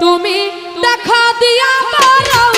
তুমি দেখা দিয়া মারাও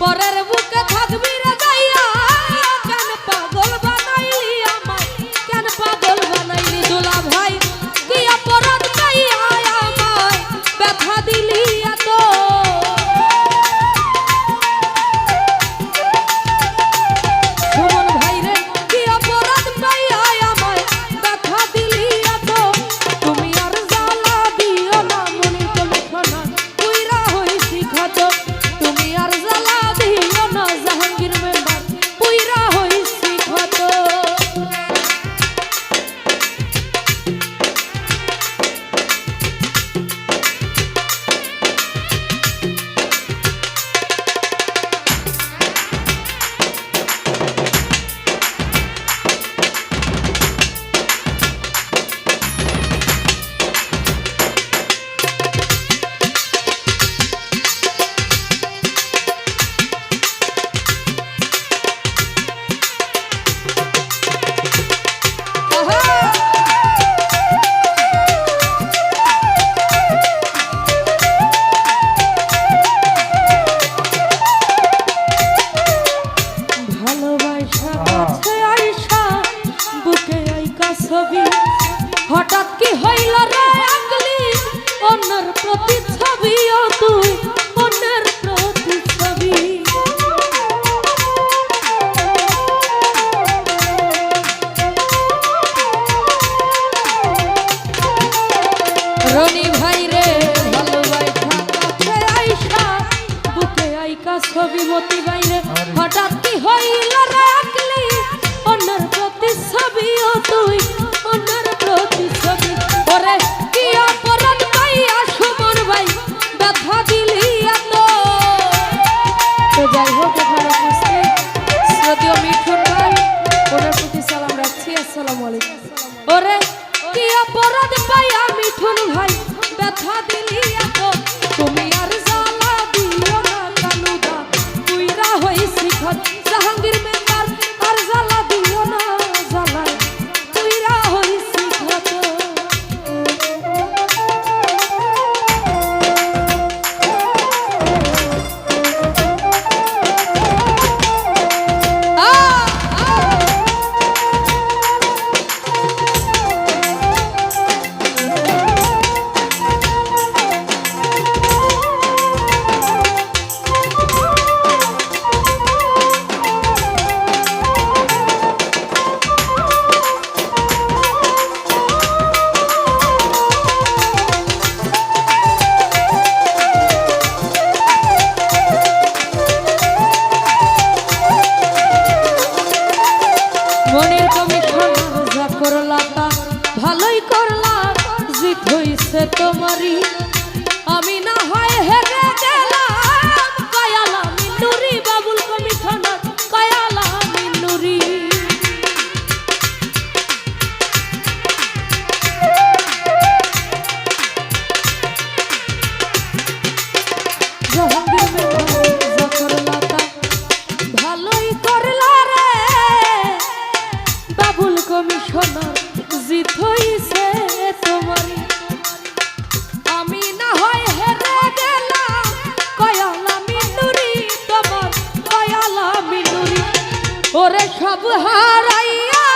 পরের বুকে হঠাৎ কি হইল রে আগলি অন্যর প্রতি ছবি ও তুই অন্যের প্রতি ছবি রনি ভাই রে ভালোবাসা আইসা, বুকে আইকা ছবি মতি হঠাৎ কি হইল আসসালামু আলাইকুম। ওরে কি অপরাধ পাইয়া মিঠুন ভাই? ব্যথা দিলিয়া হইছে তোমারই। আমি না হয় হেরে গেলাম। ওরে সব হারাইয়া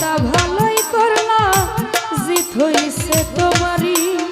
তা ভালোই করলা জিত হইছে তোমারই।